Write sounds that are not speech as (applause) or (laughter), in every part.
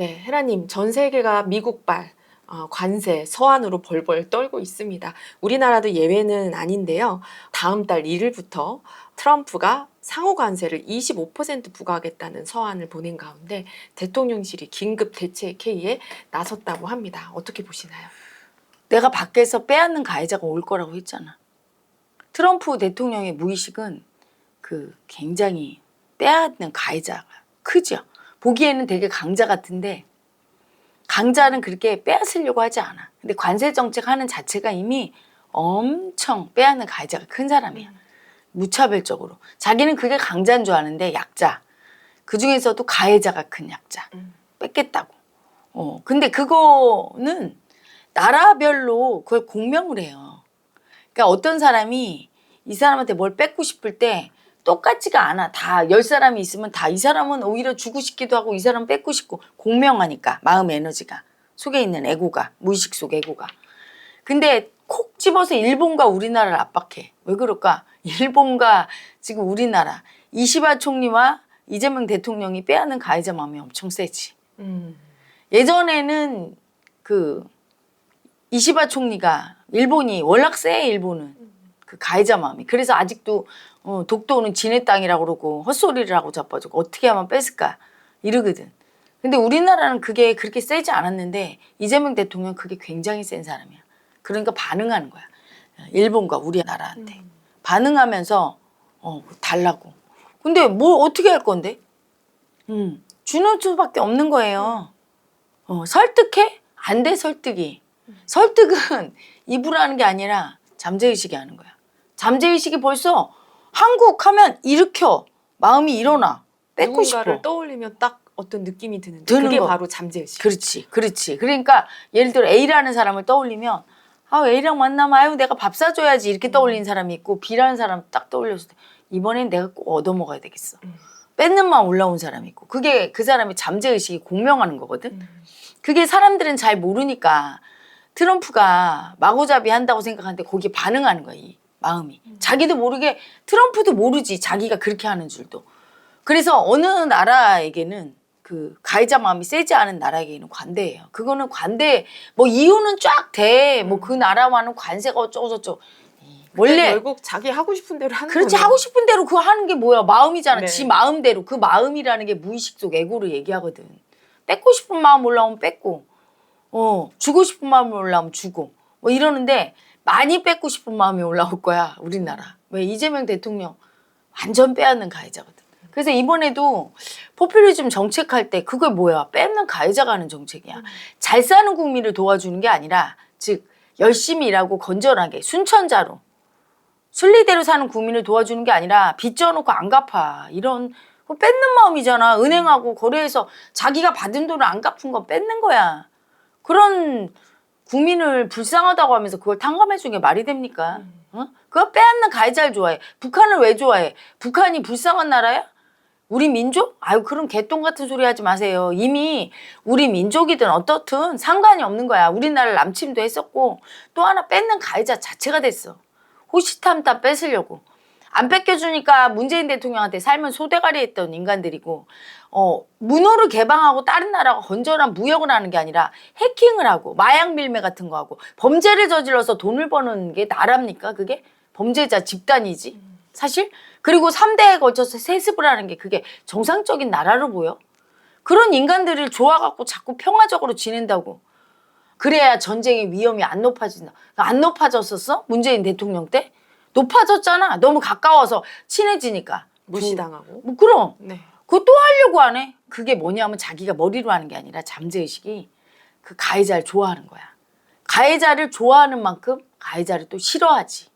네, 헤라님, 전 세계가 미국발 어, 관세 서한으로 벌벌 떨고 있습니다. 우리나라도 예외는 아닌데요. 다음 달 1일부터 트럼프가 상호 관세를 25% 부과하겠다는 서한을 보낸 가운데 대통령실이 긴급 대책 회의에 나섰다고 합니다. 어떻게 보시나요? 내가 밖에서 빼앗는 가해자가 올 거라고 했잖아. 트럼프 대통령의 무의식은 그 굉장히 빼앗는 가해자가 크죠. 보기에는 되게 강자 같은데 강자는 그렇게 빼앗으려고 하지 않아. 근데 관세 정책 하는 자체가 이미 엄청 빼앗는 가해자가 큰 사람이야. 무차별적으로. 자기는 그게 강자인 줄 아는데 약자. 그 중에서도 가해자가 큰 약자. 음. 뺏겠다고. 어, 근데 그거는 나라별로 그걸 공명을 해요. 그러니까 어떤 사람이 이 사람한테 뭘 뺏고 싶을 때 똑같지가 않아. 다 열 사람이 있으면 다 이 사람은 오히려 주고 싶기도 하고 이 사람은 뺏고 싶고 공명하니까 마음 에너지가 속에 있는 에고가 무의식 속 에고가. 근데 콕 집어서 일본과 우리나라를 압박해. 왜 그럴까? 일본과 지금 우리나라 이시바 총리와 이재명 대통령이 빼앗는 가해자 마음이 엄청 세지. 음. 예전에는 그 이시바 총리가 일본이 월락 세 일본은 그 가해자 마음이 그래서 아직도 어, 독도는 지네 땅이라고 그러고 헛소리를 하고 자빠지고 어떻게 하면 뺏을까 이러거든. 근데 우리나라는 그게 그렇게 세지 않았는데 이재명 대통령 그게 굉장히 센 사람이야. 그러니까 반응하는 거야. 일본과 우리나라한테 반응하면서 어 달라고. 근데 뭘 어떻게 할 건데? 음 주는 수밖에 없는 거예요. 어, 설득해? 안 돼, 설득이. 설득은 (laughs) 입으로 하는 게 아니라 잠재의식이 하는 거야. 잠재의식이 벌써 한국 하면 일으켜. 마음이 일어나. 뺏고 누군가를 싶어. 떠올리면 딱 어떤 느낌이 드는데 드는 그게 거. 바로 잠재의식. 그렇지, 그렇지. 그러니까 예를 들어 A라는 사람을 떠올리면 아, A랑 만나면 아유, 내가 밥 사줘야지 이렇게 떠올리는 사람이 있고 B라는 사람 딱 떠올렸을 때 이번엔 내가 꼭 얻어 먹어야 되겠어. 음. 뺏는 마음 올라온 사람이 있고 그게 그 사람의 잠재의식이 공명하는 거거든. 음. 그게 사람들은 잘 모르니까 트럼프가 마구잡이 한다고 생각하는데 거기에 반응하는 거야, 이 마음이. 자기도 모르게 트럼프도 모르지, 자기가 그렇게 하는 줄도. 그래서 어느 나라에게는 그 가해자 마음이 세지 않은 나라에게는 관대해요. 그거는 관대, 뭐 이유는 쫙 돼. 뭐 그 나라와는 관세가 어쩌고저쩌고. 원래 원래 결국 자기 하고 싶은 대로 하는 그렇지 거네요. 하고 싶은 대로 그거 하는 게 뭐야 마음이잖아 네. 지 마음대로 그 마음이라는 게 무의식 속 에고를 얘기하거든 뺏고 싶은 마음 올라오면 뺏고 어 주고 싶은 마음이 올라오면 주고 뭐 이러는데 많이 뺏고 싶은 마음이 올라올 거야 우리나라 왜 이재명 대통령 완전 빼앗는 가해자거든 그래서 이번에도 포퓰리즘 정책할 때 그게 뭐야 뺏는 가해자가 하는 정책이야 잘 사는 국민을 도와주는 게 아니라 즉 열심히 일하고 건전하게 순천자로 순리대로 사는 국민을 도와주는 게 아니라 빚 져놓고 안 갚아. 이런 뺏는 마음이잖아. 은행하고 거래해서 자기가 받은 돈을 안 갚은 건 뺏는 거야. 그런 국민을 불쌍하다고 하면서 그걸 탕감해 주는 게 말이 됩니까? 어? 그거 빼앗는 가해자를 좋아해. 북한을 왜 좋아해? 북한이 불쌍한 나라야? 우리 민족? 아유 그런 개똥 같은 소리 하지 마세요. 이미 우리 민족이든 어떻든 상관이 없는 거야. 우리나라를 남침도 했었고 또 하나 뺏는 가해자 자체가 됐어. 호시탐탐 뺏으려고. 안 뺏겨주니까 문재인 대통령한테 살면 소대가리 했던 인간들이고, 어, 문호를 개방하고 다른 나라가 건전한 무역을 하는 게 아니라 해킹을 하고, 마약 밀매 같은 거 하고, 범죄를 저질러서 돈을 버는 게 나랍니까? 그게? 범죄자 집단이지. 사실? 그리고 삼대에 걸쳐서 세습을 하는 게 그게 정상적인 나라로 보여? 그런 인간들을 좋아갖고 자꾸 평화적으로 지낸다고. 그래야 전쟁의 위험이 안 높아진다. 안 높아졌었어? 문재인 대통령 때? 높아졌잖아. 너무 가까워서 친해지니까. 무시당하고. 뭐 그럼 네. 그거 또 하려고 하네. 그게 뭐냐면 자기가 머리로 하는 게 아니라 잠재의식이 그 가해자를 좋아하는 거야. 가해자를 좋아하는 만큼 가해자를 또 싫어하지.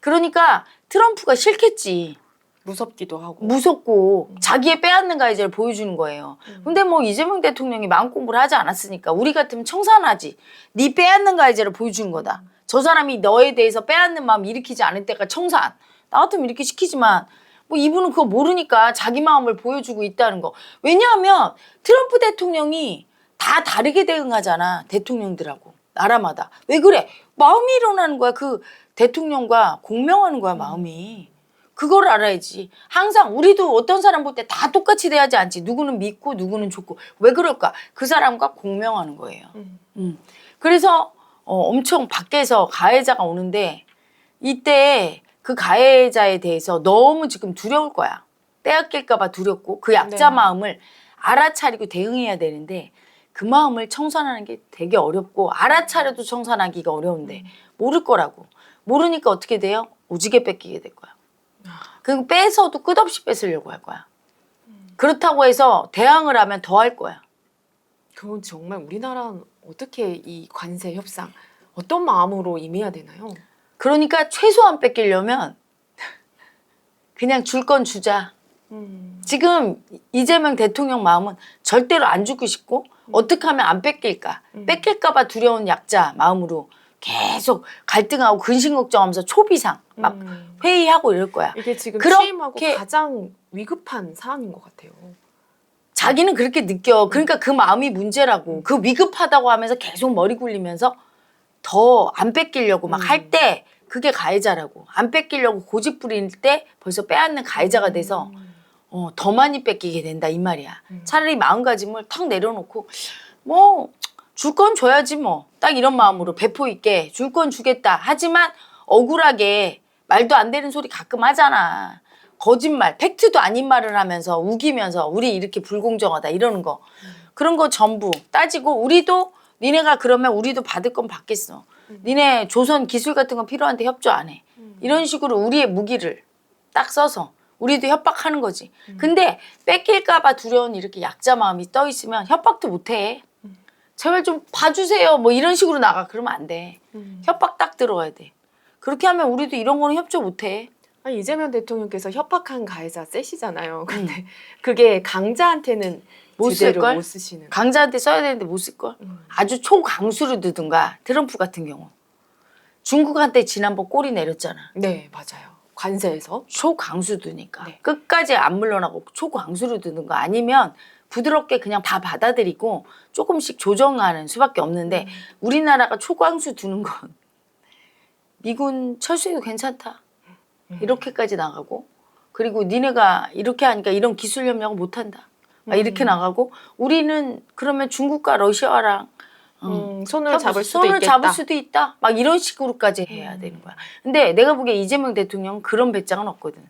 그러니까 트럼프가 싫겠지. 무섭기도 하고. 무섭고 자기의 빼앗는 가해자를 보여주는 거예요. 근데 뭐 이재명 대통령이 마음 공부를 하지 않았으니까 우리 같으면 청산하지. 네 빼앗는 가해자를 보여주는 거다. 저 사람이 너에 대해서 빼앗는 마음 일으키지 않을 때가 청산. 나 같으면 이렇게 시키지만 뭐 이분은 그거 모르니까 자기 마음을 보여주고 있다는 거. 왜냐하면 트럼프 대통령이 다 다르게 대응하잖아. 대통령들하고. 나라마다. 왜 그래? 마음이 일어나는 거야. 그 대통령과 공명하는 거야, 마음이. 그걸 알아야지. 항상 우리도 어떤 사람 볼 때 다 똑같이 돼야지 않지. 누구는 믿고 누구는 좋고. 왜 그럴까? 그 사람과 공명하는 거예요. 음. 음. 그래서 어, 엄청 밖에서 가해자가 오는데 이때 그 가해자에 대해서 너무 지금 두려울 거야. 빼앗길까봐 두렵고 그 약자 네. 마음을 알아차리고 대응해야 되는데 그 마음을 청산하는 게 되게 어렵고 알아차려도 청산하기가 어려운데 모를 거라고. 모르니까 어떻게 돼요? 오지게 뺏기게 될 거야. 그리고 빼서도 끝없이 뺏으려고 할 거야. 그렇다고 해서 대항을 하면 더 할 거야. 그건 정말 우리나라는 어떻게 이 관세 협상 어떤 마음으로 임해야 되나요? 그러니까 최소한 뺏기려면 그냥 줄 건 주자. 음. 지금 이재명 대통령 마음은 절대로 안 주고 싶고 어떻게 하면 안 뺏길까? 음. 뺏길까봐 두려운 약자 마음으로 계속 갈등하고 근심 걱정하면서 초비상 막 음. 회의하고 이럴 거야. 이게 지금 취임하고 가장 위급한 사안인 것 같아요. 자기는 그렇게 느껴. 그러니까 그 마음이 문제라고. 그 위급하다고 하면서 계속 머리 굴리면서 더 안 뺏기려고 막 음. 할때 그게 가해자라고. 안 뺏기려고 고집 부릴 때 벌써 빼앗는 가해자가 돼서 음. 어, 더 많이 뺏기게 된다 이 말이야. 음. 차라리 마음가짐을 탁 내려놓고 뭐 줄 건 줘야지 뭐. 딱 이런 마음으로 배포 있게 줄 건 주겠다. 하지만 억울하게 말도 안 되는 소리 가끔 하잖아. 거짓말, 팩트도 아닌 말을 하면서 우기면서 우리 이렇게 불공정하다 이러는 거. 그런 거 전부 따지고 우리도 니네가 그러면 우리도 받을 건 받겠어. 니네 조선 기술 같은 거 필요한데 협조 안 해. 이런 식으로 우리의 무기를 딱 써서 우리도 협박하는 거지. 근데 뺏길까봐 두려운 이렇게 약자 마음이 떠 있으면 협박도 못 해. 제발 좀 봐주세요. 뭐 이런 식으로 나가. 그러면 안 돼. 음. 협박 딱 들어가야 돼. 그렇게 하면 우리도 이런 거는 협조 못 해. 아니, 이재명 대통령께서 협박한 가해자 셋이잖아요. (laughs) 근데 그게 강자한테는 못 제대로 쓸걸? 못 쓰시는. 강자한테 써야 되는데 못 쓸걸? 음. 아주 초강수를 두든가 트럼프 같은 경우. 중국한테 지난번 꼬리 내렸잖아. 네, 맞아요. 관세에서. 초강수 두니까. 네. 끝까지 안 물러나고 초강수를 두든가 아니면 부드럽게 그냥 다 받아들이고 조금씩 조정하는 수밖에 없는데 우리나라가 초강수 두는 건 미군 철수해도 괜찮다. 이렇게까지 나가고 그리고 니네가 이렇게 하니까 이런 기술 협력을 못 한다. 막 이렇게 음. 나가고 우리는 그러면 중국과 러시아랑 어, 음, 손을 협- 잡을 수도 손을 있겠다. 잡을 수도 있다. 막 이런 식으로까지 해야 음. 되는 거야. 근데 내가 보기에 이재명 대통령 은 그런 배짱은 없거든.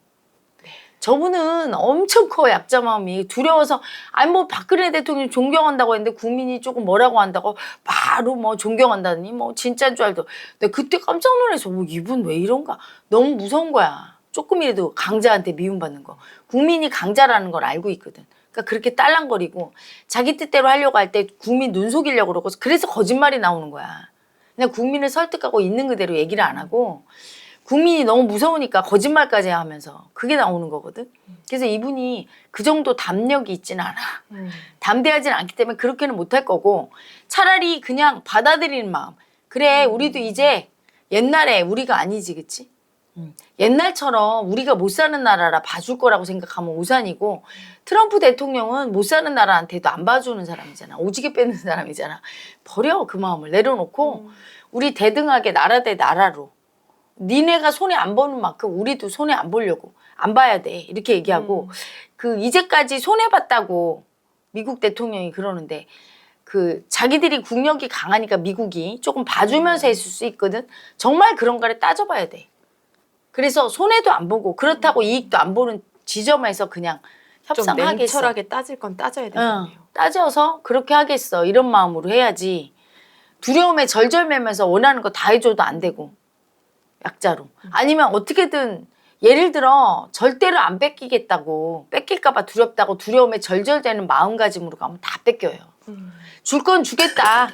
네. 저분은 엄청 커 약자 마음이 두려워서 아니 뭐 박근혜 대통령 존경한다고 했는데 국민이 조금 뭐라고 한다고 바로 뭐 존경한다니 뭐 진짜인 줄 알도. 근데 그때 깜짝 놀라서 뭐 이분 왜 이런가 너무 무서운 거야. 조금이라도 강자한테 미움받는 거. 국민이 강자라는 걸 알고 있거든. 그러니까 그렇게 딸랑거리고 자기 뜻대로 하려고 할 때 국민 눈 속이려고 그러고 그래서 거짓말이 나오는 거야. 그냥 국민을 설득하고 있는 그대로 얘기를 안 하고 국민이 너무 무서우니까 거짓말까지 하면서 그게 나오는 거거든. 그래서 이분이 그 정도 담력이 있진 않아. 음. 담대하진 않기 때문에 그렇게는 못할 거고 차라리 그냥 받아들이는 마음. 그래 우리도 이제 옛날에 우리가 아니지 그치? 음. 옛날처럼 우리가 못 사는 나라라 봐줄 거라고 생각하면 오산이고 트럼프 대통령은 못 사는 나라한테도 안 봐주는 사람이잖아. 오지게 뺏는 사람이잖아. 버려 그 마음을 내려놓고 우리 대등하게 나라 대 나라로 니네가 손해 안 보는 만큼 우리도 손해 안 보려고 안 봐야 돼. 이렇게 얘기하고 그 이제까지 손해 봤다고 미국 대통령이 그러는데 그 자기들이 국력이 강하니까 미국이 조금 봐주면서 했을 수 있거든. 정말 그런가를 따져봐야 돼. 그래서 손해도 안 보고 그렇다고 이익도 안 보는 지점에서 그냥 좀 협상하겠어. 냉철하게 따질 건 따져야 응, 되겠네요. 따져서 그렇게 하겠어. 이런 마음으로 해야지. 두려움에 절절매면서 원하는 거 다 해줘도 안 되고 약자로. 아니면 어떻게든 예를 들어 절대로 안 뺏기겠다고 뺏길까봐 두렵다고 두려움에 절절되는 마음가짐으로 가면 다 뺏겨요. 음. 줄건 주겠다.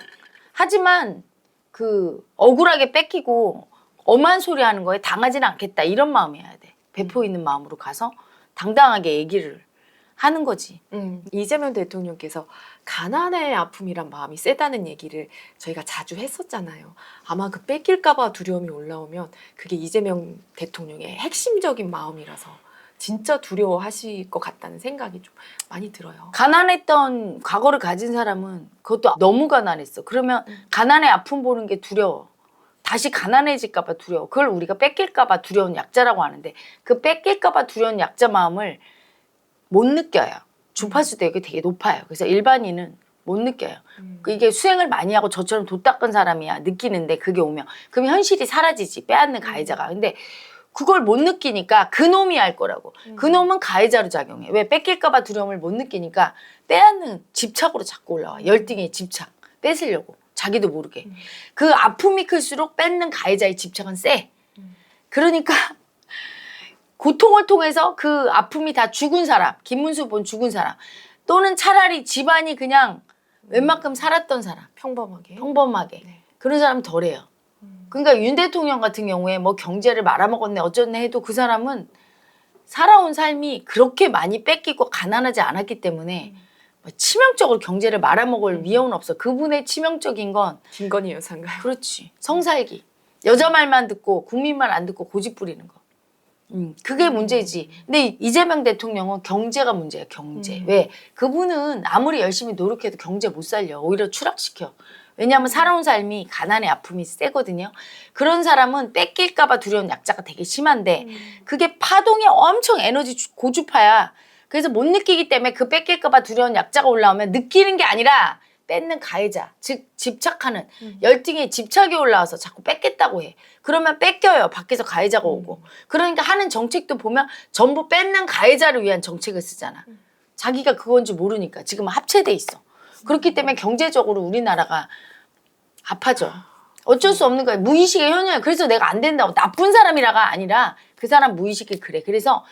하지만 그 억울하게 뺏기고 엄한 소리 하는 거에 당하지는 않겠다. 이런 마음이어야 돼. 배포 있는 마음으로 가서 당당하게 얘기를 하는 거지 음, 이재명 대통령께서 가난의 아픔이란 마음이 세다는 얘기를 저희가 자주 했었잖아요. 아마 그 뺏길까봐 두려움이 올라오면 그게 이재명 대통령의 핵심적인 마음이라서 진짜 두려워하실 것 같다는 생각이 좀 많이 들어요. 가난했던 과거를 가진 사람은 그것도 너무 가난했어. 그러면 가난의 아픔 보는 게 두려워. 다시 가난해질까봐 두려워. 그걸 우리가 뺏길까봐 두려운 약자라고 하는데 그 뺏길까봐 두려운 약자 마음을 못 느껴요. 주파수 되게 되게 높아요. 그래서 일반인은 못 느껴요. 음. 그 이게 수행을 많이 하고 저처럼 도 닦은 사람이야 느끼는데 그게 오면 그럼 현실이 사라지지 빼앗는 가해자가. 근데 그걸 못 느끼니까 그 놈이 할 거라고. 그 놈은 가해자로 작용해. 왜 뺏길까봐 두려움을 못 느끼니까 빼앗는 집착으로 자꾸 올라와. 열등의 집착. 뺏으려고. 자기도 모르게. 그 아픔이 클수록 뺏는 가해자의 집착은 세. 그러니까 고통을 통해서 그 아픔이 다 죽은 사람, 김문수 본 죽은 사람, 또는 차라리 집안이 그냥 웬만큼 살았던 사람, 평범하게. 평범하게 네. 그런 사람 덜해요. 그러니까 윤 대통령 같은 경우에 뭐 경제를 말아먹었네 어쩌네 해도 그 사람은 살아온 삶이 그렇게 많이 뺏기고 가난하지 않았기 때문에 뭐 치명적으로 경제를 말아먹을 위험은 없어. 그분의 치명적인 건 김건희 여사인가요? 그렇지. 성살기. 여자 말만 듣고 국민 말 안 듣고 고집 부리는 거. 음, 그게 문제지. 근데 이재명 대통령은 경제가 문제야, 경제. 음. 왜? 그분은 아무리 열심히 노력해도 경제 못 살려. 오히려 추락시켜. 왜냐하면 살아온 삶이 가난의 아픔이 세거든요. 그런 사람은 뺏길까봐 두려운 약자가 되게 심한데 그게 파동이 엄청 에너지 주- 고주파야. 그래서 못 느끼기 때문에 그 뺏길까봐 두려운 약자가 올라오면 느끼는 게 아니라 뺏는 가해자, 즉 집착하는 열등에 집착이 올라와서 자꾸 뺏겠다고 해. 그러면 뺏겨요. 밖에서 가해자가 오고. 그러니까 하는 정책도 보면 전부 뺏는 가해자를 위한 정책을 쓰잖아. 자기가 그건지 모르니까 지금 합체돼 있어. 그렇기 때문에 경제적으로 우리나라가 아파져. 어쩔 수 없는 거야. 무의식의 현현이야. 그래서 내가 안 된다고. 나쁜 사람이라가 아니라 그 사람 무의식이 그래. 그래서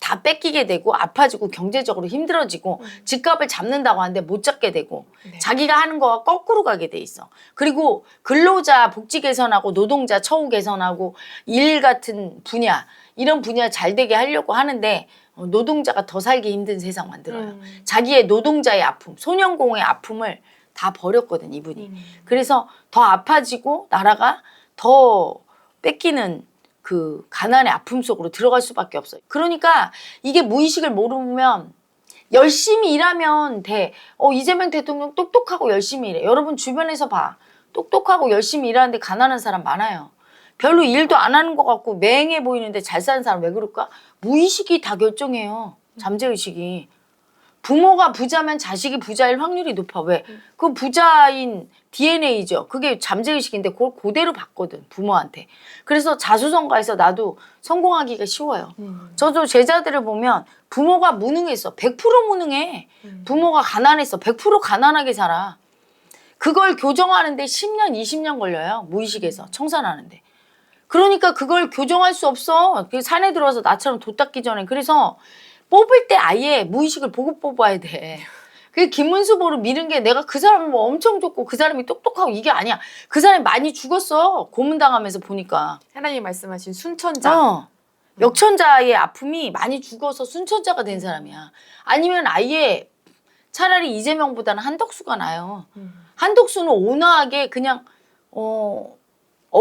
다 뺏기게 되고 아파지고 경제적으로 힘들어지고 집값을 잡는다고 하는데 못 잡게 되고 네. 자기가 하는 거와 거꾸로 가게 돼 있어. 그리고 근로자 복지 개선하고 노동자 처우 개선하고 일 같은 분야 이런 분야 잘 되게 하려고 하는데 어, 노동자가 더 살기 힘든 세상 만들어요. 음. 자기의 노동자의 아픔, 소년공의 아픔을 다 버렸거든 이분이. 음. 그래서 더 아파지고 나라가 더 뺏기는 그 가난의 아픔 속으로 들어갈 수밖에 없어요. 그러니까 이게 무의식을 모르면 열심히 일하면 돼. 어, 이재명 대통령 똑똑하고 열심히 일해. 여러분 주변에서 봐. 똑똑하고 열심히 일하는데 가난한 사람 많아요. 별로 일도 안 하는 것 같고 맹해 보이는데 잘 사는 사람 왜 그럴까? 무의식이 다 결정해요. 잠재의식이. 부모가 부자면 자식이 부자일 확률이 높아. 왜? 그 부자인 DNA죠. 그게 잠재의식인데 그걸 그대로 받거든. 부모한테. 그래서 자수성가해서 나도 성공하기가 쉬워요. 음. 저도 제자들을 보면 부모가 무능했어. 100% 무능해. 음. 부모가 가난했어. 100% 가난하게 살아. 그걸 교정하는데 10년, 20년 걸려요. 무의식에서 청산하는데. 그러니까 그걸 교정할 수 없어. 그 산에 들어와서 나처럼 도 닦기 전에. 그래서 뽑을 때 아예 무의식을 보고 뽑아야 돼. 그 김문수 보를 미는 게 내가 그 사람을 뭐 엄청 좋고 그 사람이 똑똑하고 이게 아니야. 그 사람이 많이 죽었어. 고문당하면서 보니까. 하나님 말씀하신 순천자. 어. 역천자의 아픔이 많이 죽어서 순천자가 된 사람이야. 아니면 아예 차라리 이재명보다는 한덕수가 나요. 음. 한덕수는 온화하게 그냥 어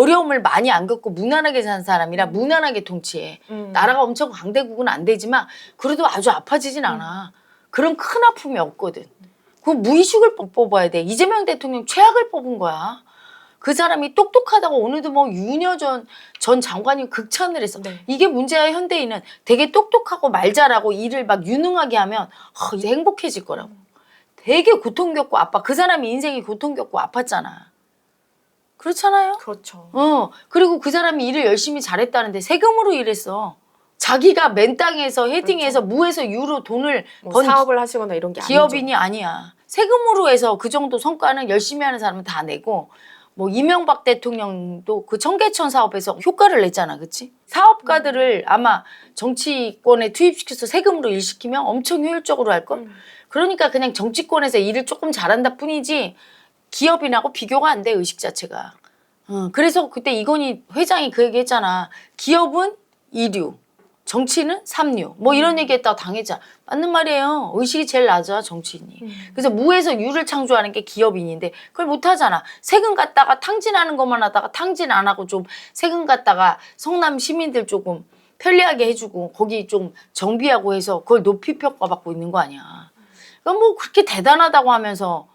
어려움을 많이 안 겪고 무난하게 산 사람이라 무난하게 통치해. 음. 나라가 엄청 강대국은 안 되지만 그래도 아주 아파지진 않아. 그런 큰 아픔이 없거든. 그 무의식을 뽑- 뽑아야 돼. 이재명 대통령 최악을 뽑은 거야. 그 사람이 똑똑하다고 오늘도 뭐 윤여전 전 장관이 극찬을 했어. 네. 이게 문제야 현대인은 되게 똑똑하고 말 잘하고 일을 막 유능하게 하면 어, 이제 행복해질 거라고. 되게 고통 겪고 아파. 그 사람이 인생이 고통 겪고 아팠잖아. 그렇잖아요. 그렇죠. 어, 그리고 그 사람이 일을 열심히 잘했다는데 세금으로 일했어. 자기가 맨 땅에서 헤딩해서 무에서 유로 돈을 뭐 번 사업을 하시거나 이런 게 기업인이 아니야. 세금으로 해서 그 정도 성과는 열심히 하는 사람은 다 내고 뭐 이명박 대통령도 그 청계천 사업에서 효과를 냈잖아. 그치? 사업가들을 아마 정치권에 투입시켜서 세금으로 일시키면 엄청 효율적으로 할걸? 음. 그러니까 그냥 정치권에서 일을 조금 잘한다 뿐이지 기업인하고 비교가 안 돼, 의식 자체가. 어, 그래서 그때 이건희 회장이 그 얘기 했잖아. 기업은 이류, 정치는 삼류. 뭐 이런 얘기 했다가 당했자. 맞는 말이에요. 의식이 제일 낮아, 정치인이. 그래서 무에서 유를 창조하는 게 기업인인데 그걸 못 하잖아. 세금 갖다가 탕진하는 것만 하다가 탕진 안 하고 좀 세금 갖다가 성남 시민들 조금 편리하게 해주고 거기 좀 정비하고 해서 그걸 높이 평가받고 있는 거 아니야. 그러니까 뭐 그렇게 대단하다고 하면서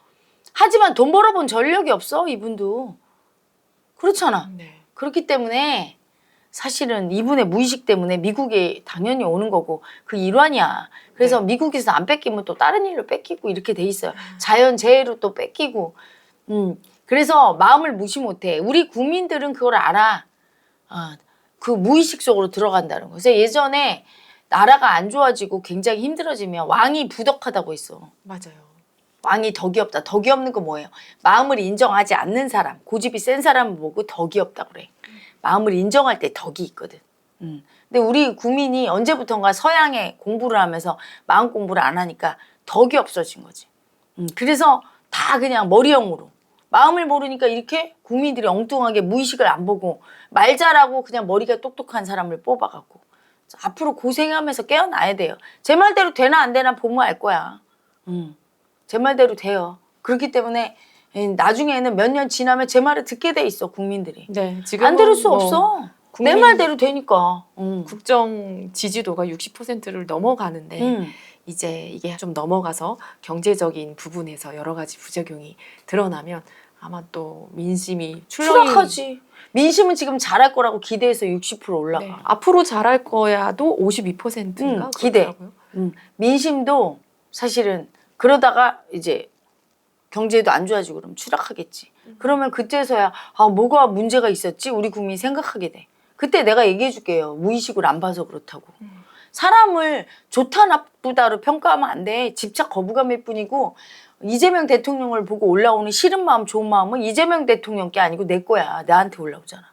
하지만 돈 벌어본 전력이 없어 이분도 그렇잖아. 네. 그렇기 때문에 사실은 이분의 무의식 때문에 미국에 당연히 오는 거고 그 일환이야. 그래서 네. 미국에서 안 뺏기면 또 다른 일로 뺏기고 이렇게 돼 있어요. 자연 재해로 또 뺏기고. 음. 그래서 마음을 무시 못해. 우리 국민들은 그걸 알아. 아, 그 무의식 속으로 들어간다는 거. 그래서 예전에 나라가 안 좋아지고 굉장히 힘들어지면 왕이 부덕하다고 했어. 맞아요. 왕이 덕이 없다. 덕이 없는 거 뭐예요? 마음을 인정하지 않는 사람, 고집이 센 사람을 보고 덕이 없다 그래. 마음을 인정할 때 덕이 있거든. 음. 근데 우리 국민이 언제부턴가 서양에 공부를 하면서 마음 공부를 안 하니까 덕이 없어진 거지. 음. 그래서 다 그냥 머리형으로 마음을 모르니까 이렇게 국민들이 엉뚱하게 무의식을 안 보고 말 잘하고 그냥 머리가 똑똑한 사람을 뽑아갖고 앞으로 고생하면서 깨어나야 돼요. 제 말대로 되나 안 되나 보면 알 거야. 음. 제 말대로 돼요. 그렇기 때문에 예, 나중에는 몇 년 지나면 제 말을 듣게 돼 있어 국민들이. 네, 지금 안 들을 수 없어. 내 말대로 되니까. 음. 국정 지지도가 60%를 넘어가는데 음. 이제 이게 좀 넘어가서 경제적인 부분에서 여러 가지 부작용이 드러나면 아마 또 민심이 출렁이 추락하지. 민심은 지금 잘할 거라고 기대해서 60% 올라가. 네, 앞으로 잘할 거야도 52%인가 음, 기대. 음. 민심도 사실은 그러다가 이제 경제도 안 좋아지고 그러면 추락하겠지. 그러면 그때서야 아 뭐가 문제가 있었지 우리 국민이 생각하게 돼. 그때 내가 얘기해 줄게요. 무의식을 안 봐서 그렇다고. 사람을 좋다 나쁘다로 평가하면 안 돼. 집착 거부감일 뿐이고 이재명 대통령을 보고 올라오는 싫은 마음 좋은 마음은 이재명 대통령 게 아니고 내 거야. 나한테 올라오잖아.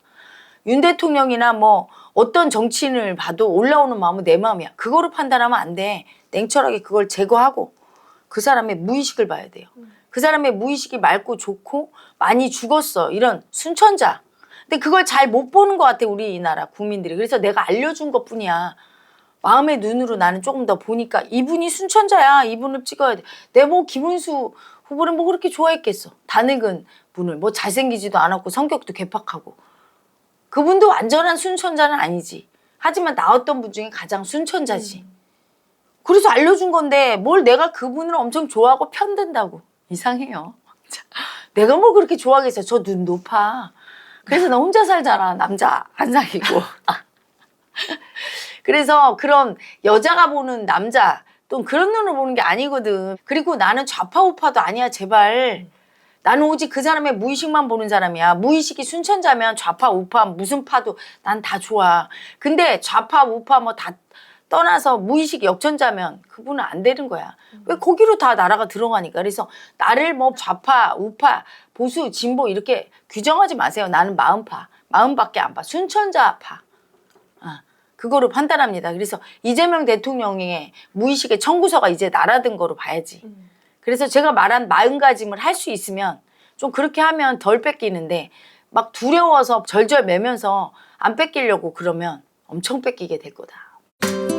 윤 대통령이나 뭐 어떤 정치인을 봐도 올라오는 마음은 내 마음이야. 그거로 판단하면 안 돼. 냉철하게 그걸 제거하고 그 사람의 무의식을 봐야 돼요. 그 사람의 무의식이 맑고 좋고 많이 죽었어. 이런 순천자. 근데 그걸 잘 못 보는 것 같아 우리나라 국민들이. 그래서 내가 알려준 것 뿐이야. 마음의 눈으로 나는 조금 더 보니까 이분이 순천자야. 이분을 찍어야 돼. 내 뭐 김은수 후보를 뭐 그렇게 좋아했겠어. 다 늙은 분을 뭐 잘생기지도 않았고 성격도 괴팍하고. 그분도 완전한 순천자는 아니지. 하지만 나왔던 분 중에 가장 순천자지. 그래서 알려준 건데 뭘 내가 그분을 엄청 좋아하고 편든다고. 이상해요. 내가 뭘 그렇게 좋아하겠어. 저눈 높아. 그래서 나 혼자 살잖아. 남자 안 사귀고. (laughs) 그래서 그런 여자가 보는 남자 또 그런 눈으로 보는 게 아니거든. 그리고 나는 좌파 우파도 아니야. 제발. 나는 오직 그 사람의 무의식만 보는 사람이야. 무의식이 순천자면 좌파 우파 무슨 파도 난 다 좋아. 근데 좌파 우파 뭐 다 떠나서 무의식 역전자면 그분은 안 되는 거야. 왜 거기로 다 나라가 들어가니까. 그래서 나를 뭐 좌파 우파 보수 진보 이렇게 규정하지 마세요. 나는 마음파. 마음밖에 안 봐. 순천자파. 아, 그거로 판단합니다. 그래서 이재명 대통령의 무의식의 청구서가 이제 날아든 거로 봐야지. 그래서 제가 말한 마음가짐을 할 수 있으면 좀 그렇게 하면 덜 뺏기는데 막 두려워서 절절 매면서 안 뺏기려고 그러면 엄청 뺏기게 될 거다.